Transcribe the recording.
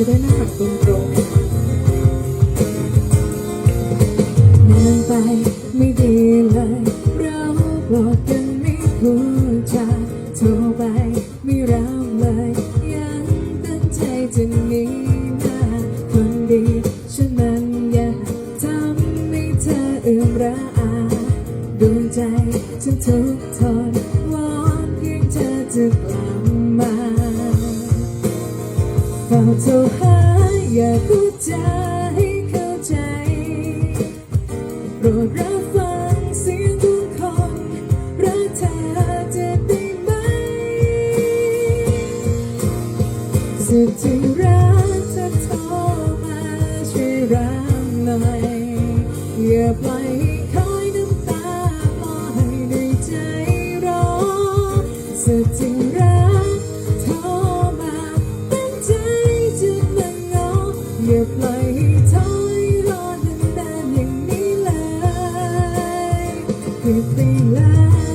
ะได้หน้าผากตรงตรงเดินไปไม่ดีเลย เราโกรกันไม่พูดจาโทรไปไม่รับเลย ยังตั้งใจจะมีหน้าคนดีฉันมันอยากทำให้เธอเอื้อมระอาดวงใจฉันทุกทนวอนเพียงเธอจะกลับ เฝ้าโทรหาอย่าพูดจาให้เข้าใจโปรดรับฟังเสียงทุกคนรักเธอจะได้ไหมสุดที่รักเธอโทรมาช่วยรับหน่อยอย่าปล่อยให้คอยน้ำตาลอยในใจรอสุดที่รัก ออย่าปล่อยให้ถอยรอนานๆอย่างนี้เลยเก็บไปแล้ว